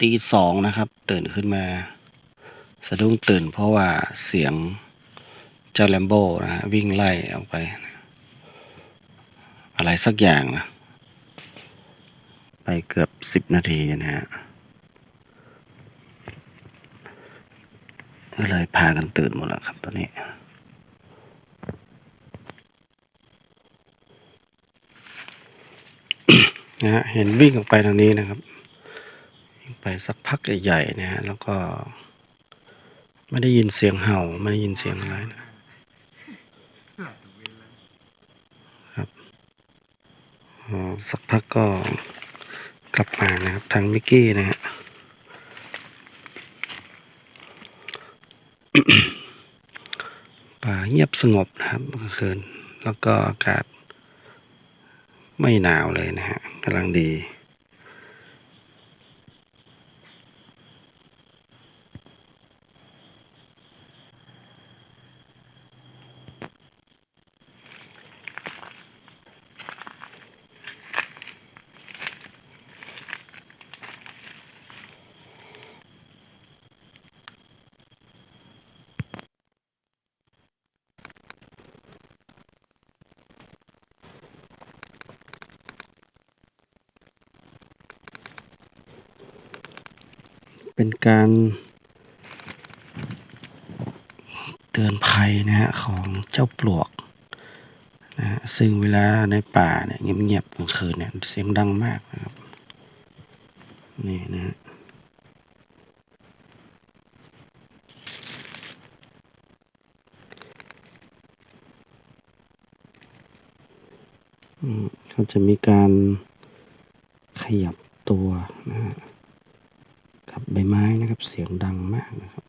ตีสองนะครับ ตื่นขึ้นมา สะดุ้งตื่นเพราะว่าเสียงเจ้าแลมโบ้นะฮะวิ่งไล่ออกไป อะไรสักอย่างนะไปเกือบสิบนาทีนะฮะก็เลยพากันตื่นหมดแล้วครับตอนนี้ นะฮะเห็นวิ่งออกไปทางนี้นะครับ ไปสักพักใหญ่ๆนะฮะแล้วก็ ไม่ได้ยินเสียงเห่า ไม่ได้ยินเสียงอะไรนะครับอ๋อสักพักก็กลับมานะครับทางมิกกี้นะฮะป่าเงียบสงบนะครับเมื่อคืน แล้วก็อากาศไม่หนาวเลยนะฮะกำลังดี เป็นการเตือนภัยนะฮะของเจ้าปลวกนะฮะซึ่งเวลาในป่าเนี่ยเงียบๆกลางคืนเนี่ยเสียงดังมากนะครับนี่นะฮะเขาจะมีการขยับตัวนะฮะ ใบไม้นะครับ เสียงดังมากนะครับ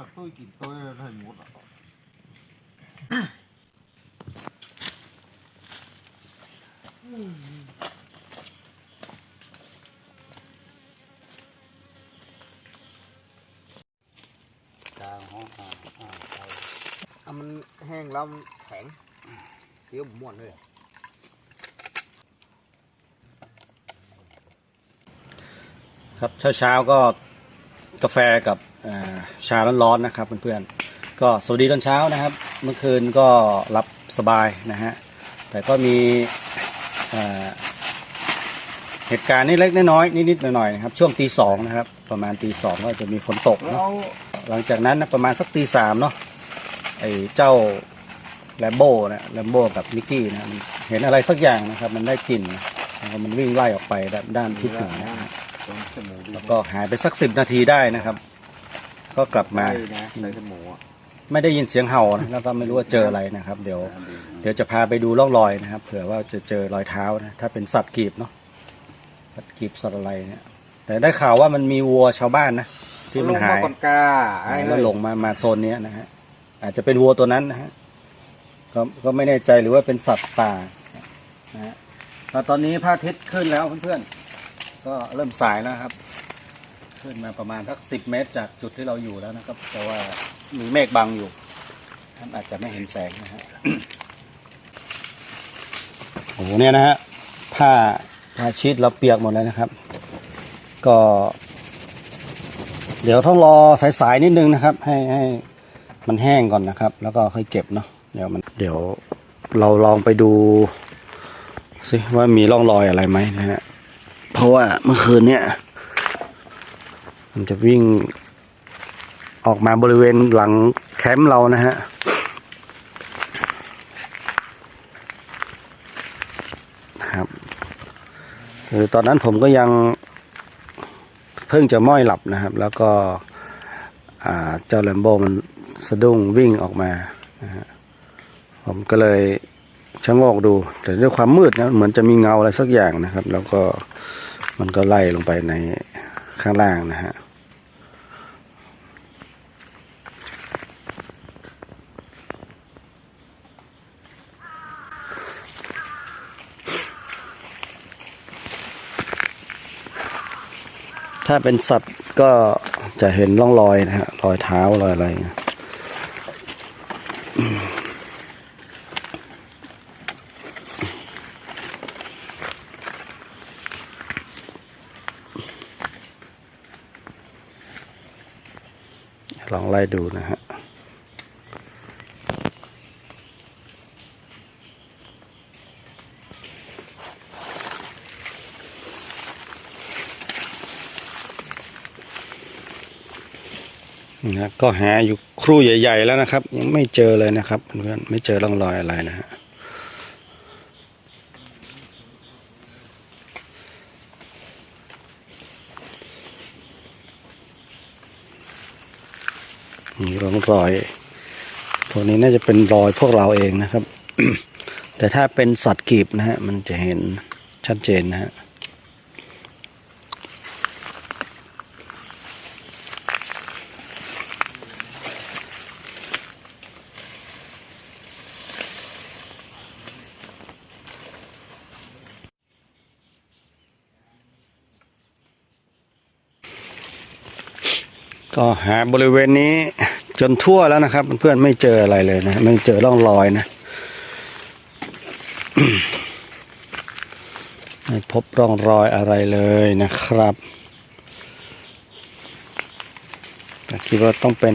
าตุ้ยกินตุ้ยให้หมดอะกลางห้องอ่าอ่าไปอะมันแห้งแล้วมันแข็งเดี๋ยวม้วนเลยครับเช้าๆก็กาแฟกับ ชาร้อนๆนะครับเพื่อนๆก็สวัสดีตอนเช้านะครับ เมื่อคืนก็หลับสบายนะฮะแต่ก็มีอ่าเหตุการณ์นิดเล็กน้อยๆนิดๆหน่อยๆนะครับช่วงตีสองนะครับ ประมาณตีสองก็จะมีฝนตกแล้เนาะวหลังจากนั้นนะประมาณสักตีสามเนาะไอ้เจ้าแลมโบ้นะแลมโบ้กับมิกกี้นะมันเห็นอะไรสักอย่างนะครับ มันได้กลิ่นนะแล้วก็มันวิ่งไล่ออกไปด้านด้านทิศเหนือนะฮะตรงจมูกแล้วก็หายไปสักสิบนาทีได้นะครับ ก็กลับมา ใช่นะในจมูกอะไม่ได้ยินเสียงเห่านะแล้วก็ไม่รู้ว่าเจออะไรนะครับ เดี๋ยว เดี๋ยวจะพาไปดูร่องรอยนะครับ เผื่อว่าจะเจอรอยเท้านะถ้าเป็นสัตว์กีบเนาะสัตว์กีบสัตว์อะไรเนี่ย แต่ได้ข่าวว่ามันมีวัวชาวบ้านนะที่มันหาย ลงก่อนกาไอ้แล้วลงมามาโซนเนี้ยนะฮะอาจจะเป็นวัวตัวนั้นนะฮะก็ก็ไม่แน่ใจหรือว่าเป็นสัตว์ป่านะฮะแล้วตอนนี้พระอาทิตย์ขึ้นแล้วเพื่อนๆก็เริ่มสายแล้วครับ ขึ้นมาประมาณสักสิบเมตรจากจุดที่เราอยู่แล้วนะครับ แต่ว่ามีเมฆบังอยู่ท่านอาจจะไม่เห็นแสงนะฮะโอ้โหเนี่ยนะฮะผ้าผ้าชีตเราเปียกหมดแล้วนะครับ ก็ เดี๋ยวต้องรอสายๆนิดนึงนะครับ ให้ให้มันแห้งก่อนนะครับ แล้วก็ค่อยเก็บเนาะเดี๋ยวมันเดี๋ยวเราลองไปดูซิว่ามีร่องรอยอะไรไหมนะฮะเพราะว่าเมื่อคืนเนี่ย มันจะวิ่งออกมาบริเวณหลังแคมป์เรานะฮะนะครับคือตอนนั้นผมก็ยังเพิ่งจะม้อยหลับนะครับ แล้วก็เจ้าแลมโบมันสะดุ้งวิ่งออกมานะฮะผมก็เลยชะโงกดู แต่ด้วยความมืดนะเหมือนจะมีเงาอะไรสักอย่างนะครับ แล้วก็มันก็ไล่ลงไปในข้างล่างนะฮะ ถ้าเป็นสัตว์ก็จะเห็นร่องรอยนะฮะรอยเท้ารอยอะไรลองไล่ดูนะฮะ นะก็หาอยู่ครู่ใหญ่ ๆ แล้วนะครับ ยังไม่เจอเลยนะครับเพื่อนๆไม่เจอร่องรอยอะไรนะฮะมีร่องรอยพวกนี้น่าจะเป็นรอยพวกเราเองนะครับ แต่ถ้าเป็นสัตว์กีบนะฮะมันจะเห็นชัดเจนนะฮะ ก็หาบริเวณนี้จนทั่วแล้วนะครับ เพื่อนๆไม่เจออะไรเลยนะ ไม่เจอร่องรอยนะไม่พบร่องรอยอะไรเลยนะครับแต่คิดว่าต้องเป็น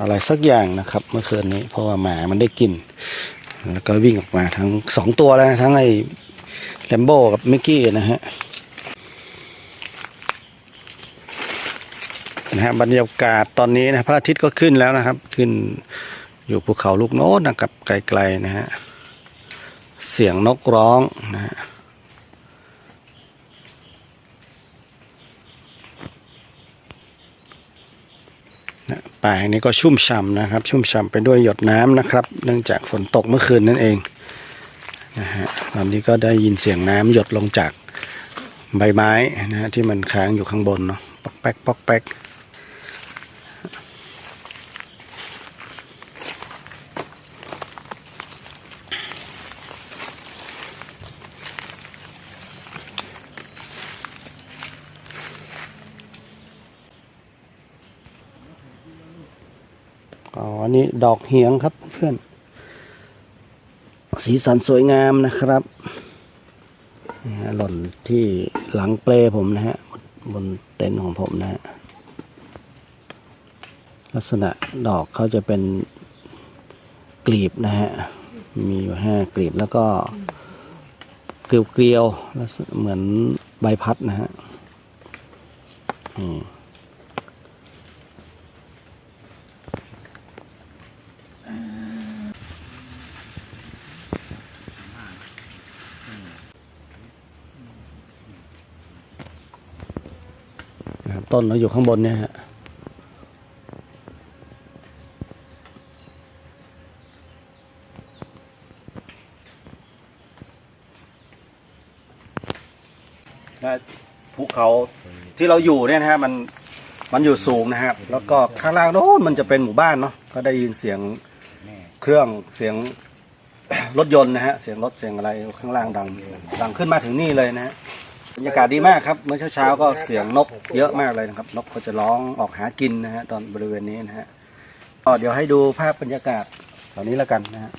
อะไรสักอย่างนะครับ เมื่อคืนนี้ เพราะว่าหมามันได้กิน แล้วก็วิ่งออกมาทั้งสองตัวแล้วทั้งไอ้แลมโบกับมิกกี้นะฮะ นะฮะบรรยากาศตอนนี้นะพระอาทิตย์ก็ขึ้นแล้วนะครับ ขึ้นอยู่ภูเขาลูกโน้นนะครับไกลๆนะฮะเสียงนกร้องนะฮะป่าแห่งนี้ก็ชุ่มฉ่ำนะครับ ชุ่มฉ่ำไปด้วยหยดน้ำนะครับ เนื่องจากฝนตกเมื่อคืนนั่นเองนะฮะตอนนี้ก็ได้ยินเสียงน้ำหยดลงจากใบไม้นะฮะที่มันค้างอยู่ข้างบนเนาะปอกแป๊กปอกแป๊ก อ๋ออันนี้ดอกเหียงครับเพื่อน สีสันสวยงามนะครับนี่ฮะหล่นที่หลังเปลผมนะฮะ บนเต็นท์ของผมนะฮะ ลักษณะดอกเขาจะเป็นกลีบนะฮะ มีอยู่ห้ากลีบแล้วก็เกลียวๆลักษณะเหมือนใบพัดนะฮะ อืม นะครับ ต้นเราอยู่ข้างบนเนี่ยฮะภูเขาที่เราอยู่เนี่ยนะฮะมันมันอยู่สูงนะครับ แล้วก็ข้างล่างโน้นมันจะเป็นหมู่บ้านเนาะก็ได้ยินเสียงเครื่องเสียงรถยนต์นะฮะเสียงรถเสียงอะไรข้างล่างดังดังขึ้นมาถึงนี่เลยนะฮะ บรรยากาศดีมากครับ เมื่อเช้าๆก็เสียงนกเยอะมากเลยนะครับ นกเขาจะร้องออกหากินนะฮะตอนบริเวณนี้นะฮะก็เดี๋ยวให้ดูภาพบรรยากาศตอนนี้แล้วกันนะฮะ